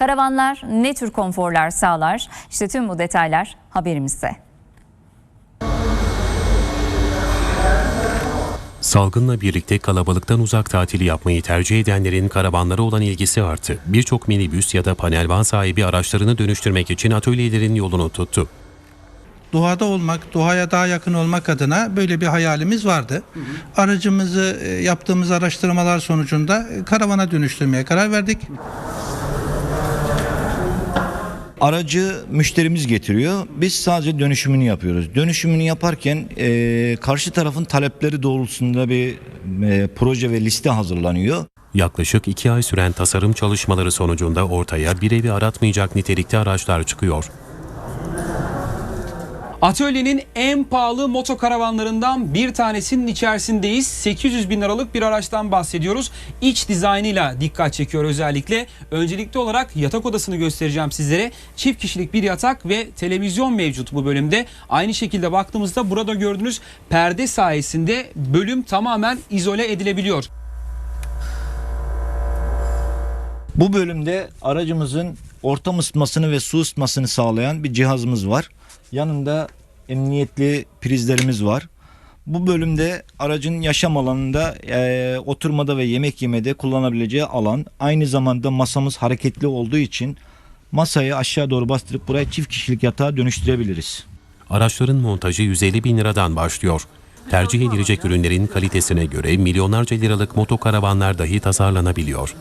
Karavanlar ne tür konforlar sağlar? İşte tüm bu detaylar haberimizde. Salgınla birlikte kalabalıktan uzak tatili yapmayı tercih edenlerin karavanlara olan ilgisi arttı. Birçok minibüs ya da panel van sahibi araçlarını dönüştürmek için atölyelerin yolunu tuttu. doğada olmak, doğaya daha yakın olmak adına böyle bir hayalimiz vardı. Aracımızı e, yaptığımız araştırmalar sonucunda e, karavana dönüştürmeye karar verdik. Aracı müşterimiz getiriyor. Biz sadece dönüşümünü yapıyoruz. Dönüşümünü yaparken e, karşı tarafın talepleri doğrultusunda bir e, proje ve liste hazırlanıyor. Yaklaşık iki ay süren tasarım çalışmaları sonucunda ortaya bir evi aratmayacak nitelikte araçlar çıkıyor. Atölyenin en pahalı motokaravanlarından bir tanesinin içerisindeyiz. 800 bin liralık bir araçtan bahsediyoruz. İç dizaynıyla dikkat çekiyor özellikle. Öncelikli olarak yatak odasını göstereceğim sizlere. Çift kişilik bir yatak ve televizyon mevcut bu bölümde. Aynı şekilde baktığımızda burada gördüğünüz perde sayesinde bölüm tamamen izole edilebiliyor. Bu bölümde aracımızın ortam ısıtmasını ve su ısıtmasını sağlayan bir cihazımız var. Yanında emniyetli prizlerimiz var. Bu bölümde aracın yaşam alanında e, oturmada ve yemek yemede kullanabileceği alan. Aynı zamanda masamız hareketli olduğu için masayı aşağı doğru bastırıp buraya çift kişilik yatağa dönüştürebiliriz. Araçların montajı 150 bin liradan başlıyor. Tercih edilecek ürünlerin kalitesine göre milyonlarca liralık motokaravanlar dahi tasarlanabiliyor.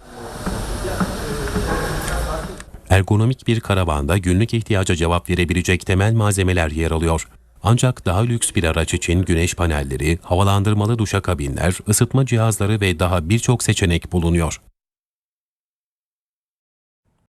Ergonomik bir karavanda günlük ihtiyaca cevap verebilecek temel malzemeler yer alıyor. Ancak daha lüks bir araç için güneş panelleri, havalandırmalı duşakabinler, ısıtma cihazları ve daha birçok seçenek bulunuyor.